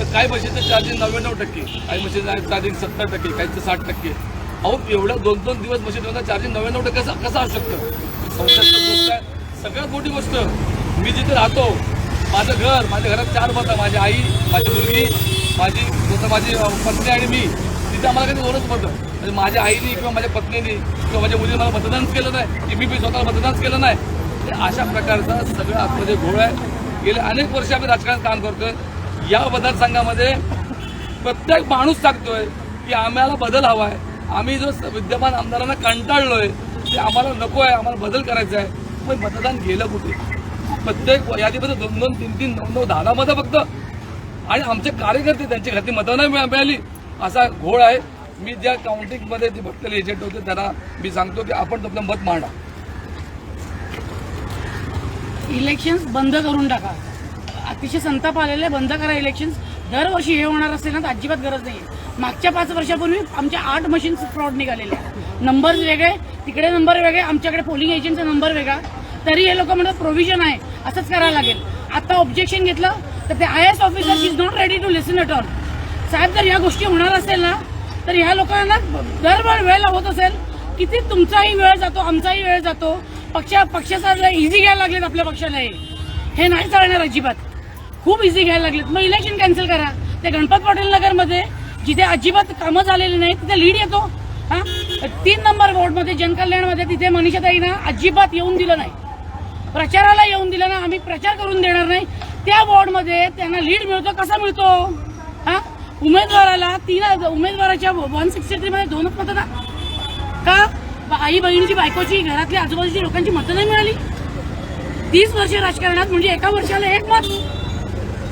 तर काही म्हशीचं चार्जिंग नव्याण्णव टक्के काही मशीनचं चार्जिंग सत्तर टक्के काहीचं साठ टक्के. अहो एवढं दोन दोन दिवस मशीन चार्जिंग नव्याण्णव टक्के कसं कसं असू शकतं गोष्ट आहे. सगळ्यात मोठी गोष्ट मी जिथे राहतो माझं घर माझ्या घरात चार मतं माझी आई माझी मुलगी माझी स्वतः माझी पत्नी आणि मी. तिथे आम्हाला काही दोनच मतं म्हणजे माझ्या आईने किंवा माझ्या पत्नीने किंवा माझ्या मुलीने मला मतदानच केलं नाही. की मी मी स्वतःला मतदानच केलं नाही. ते अशा प्रकारचा सगळं आतमध्ये घोळ आहे. गेले अनेक वर्ष आम्ही राजकारणात काम करतोय. या मतदारसंघामध्ये प्रत्येक माणूस सांगतोय की आम्हाला बदल हवा आहे आम्ही जो विद्यमान आमदारांना कंटाळलोय ते आम्हाला नको आहे आम्हाला बदल करायचा आहे पण मतदान गेलं कुठे? प्रत्येक यादीमध्ये दोन दोन तीन तीन नऊ नऊ दहा दहा मतं फक्त. आणि आमचे कार्यकर्ते त्यांच्या घातली मतं नाही मिळाली. असा घोळ आहे. मी ज्या काउंटिंगमध्ये जे भटलेले एजंट होते त्यांना मी सांगतो की आपण आपलं मत मांडा. इलेक्शन्स बंद करून टाका. अतिशय संताप आलेले बंद करा इलेक्शन्स दरवर्षी हे होणार असेल ना तर अजिबात गरज नाही मागच्या पाच वर्षापूर्वी आमच्या आठ मशीन्स फ्रॉड निघालेले नंबर्स वेगळे तिकडे नंबर वेगळे आमच्याकडे पोलिंग एजंटचा नंबर वेगळा. तरी हे लोक म्हणतात प्रोव्हिजन आहे. असंच करायला लागेल. आता ऑब्जेक्शन घेतलं तर ते I S officer is not ready to listen at all साहेब जर या गोष्टी होणार असेल ना तर ह्या लोकांना दरबार वेळ होत असेल किती तुमचाही वेळ जातो आमचाही वेळ जातो. पक्ष पक्षाचा इझी घ्यायला लागलेत आपल्या पक्षाला हे. हे नाही चालणार अजिबात. खूप इझी घ्यायला लागलेत. मग इलेक्शन कॅन्सल करा. ते गणपत पाटील नगरमध्ये जिथे अजिबात कामं झालेली नाही तिथे लीड येतो. हा? तीन नंबर वॉर्डमध्ये जनकल्याणमध्ये तिथे मनीषाताईना अजिबात येऊन दिलं नाही. प्रचाराला येऊन दिलं ना आम्ही प्रचार करून देणार नाही. त्या वॉर्डमध्ये त्यांना लीड मिळतो. कसा मिळतो? हा? उमेदवाराला तीन उमेदवाराच्या वन सिक्स्टी थ्रीमध्ये दोनच मतं ना? का? आई बहिणीची बायकोची घरातल्या आजूबाजूची लोकांची मतं नाही मिळाली? तीस वर्ष राजकारणात म्हणजे एका वर्षाला एक मत.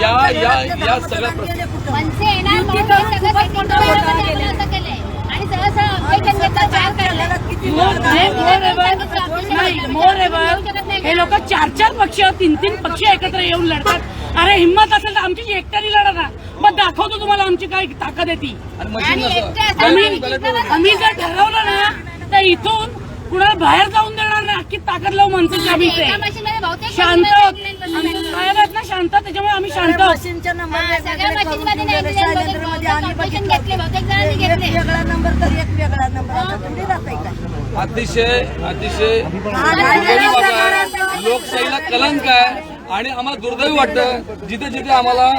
या या या सगळ्या हे हे लोक चार चार पक्ष तीन तीन पक्ष एकत्र येऊन लढतात. अरे हिंमत असेल तर आमची जी एकट्याने लढा ना मग दाखवतो तुम्हाला आमची काय ताकद आहे ती. आम्ही जर ठरवलं ना तर इथून कुणाला बाहेर जाऊन देणार नाही अख्खी ताकद लावू माणसाची आम्ही शांत आहोत ना शांत त्याच्यामुळे आम्ही शांत आहोत मशीनच्या नंबर हा, वेगवेगळे करून आम्ही बघितलं. वेगळा नंबर तर एक वेगळा नंबर आता का अतिशय अतिशय दुर्दैवी बाब आहे. लोकशाहीला कलंक आहे आणि आम्हाला दुर्दैवी वाटतं जिथे जिथे आम्हाला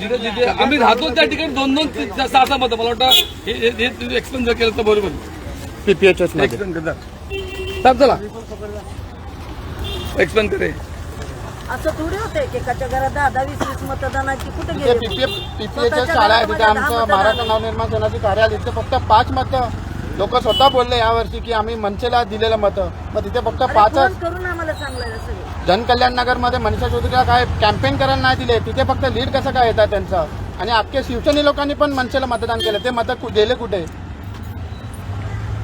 जिथे जिथे आम्ही राहतो त्या ठिकाणी दोन दोन तीन- सहा सहा मतं. मला वाटतं हे हे- हे एक्सप्लेन जर केलं तर बरोबर. पीपीएचएसमध्ये. एक्सप्लेन करतात साहेब चला. एक्सप्लेन करे. असं थोडी होते की एकाच्या घरात दहा दहा वीस वीस मतदानाची कुठे तिथे गेले स्वतःच्या शाळा आहे तिथे घरामध्ये आमचं महाराष्ट्र नवनिर्माण सेनाचे कार्यालय तिथे फक्त पाच मतं लोक स्वतः बोलले यावर्षी की आम्ही मनसेला दिलेलं मतं. मग तिथे फक्त अरे पाचच फोन करून आम्हाला सगळं जनकल्याण नगरमध्ये मनीषा चौधरीला काय कॅम्पेन करायला नाही दिले? तिथे फक्त लीड कसं काय येतात त्यांचं? आणि अख्खे शिवसेने लोकांनी पण मनसेला मतदान केलं. ते मतं कु- गेले कुठे?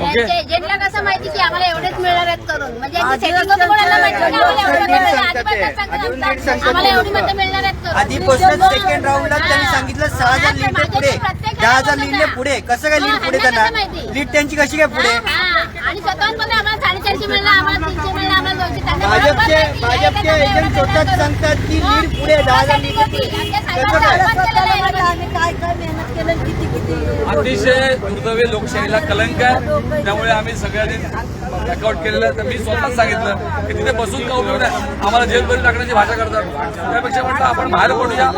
okay. एजंटला कसं माहिती की आम्हाला एवढेच मिळणार आहेत करून. म्हणजे आधी setting लक्षात कोणाला माहिती की आम्हाला एवढे नीट मिळणार आहेत. सांगतात अजिबात ते. सांगतात अजून नीट आमचा- सांगतात आम्हाला ते. एवढी लोकं. मतं मिळणार आहेत करून. आधीपासूनच सेकंड राऊंडला त्यांनी सांगितलं सहा हजार लीडने पुढे. दहा हजार लीडने पुढे. कसं काय लीड पुढे त्यांना? लीड त्यांची कशी काय पुढे? हा, आणि स्वतःहून पण भाजपचे भाजपचे एजंट स्वतःच सांगतात की लीड पुढे दहा अतिशय दुर्दैवी लोकशाहीला कलंक आहे. त्यामुळे आम्ही सगळ्यांनी वर्कआउट केलेलं आहे. तर मी स्वतःच सांगितलं की तिथे बसून का उपयोग नाही आम्हाला जेलभरी टाकण्याची भाषा करतात. त्यापेक्षा म्हटलं आपण बाहेर पडूया.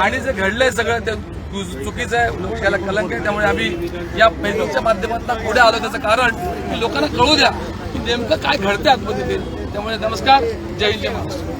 आणि जे घडलंय सगळं ते चु- चुकीचं आहे. लोकशाहीला कलंक आहे. त्यामुळे आम्ही या फेसबुकच्या माध्यमातून पुढे आलो. त्याचं कारण की लोकांना कळू द्या. नेमकं काय घडतंय आतमध्ये ते? त्यामुळे नमस्कार जय जय महाराष्ट्र.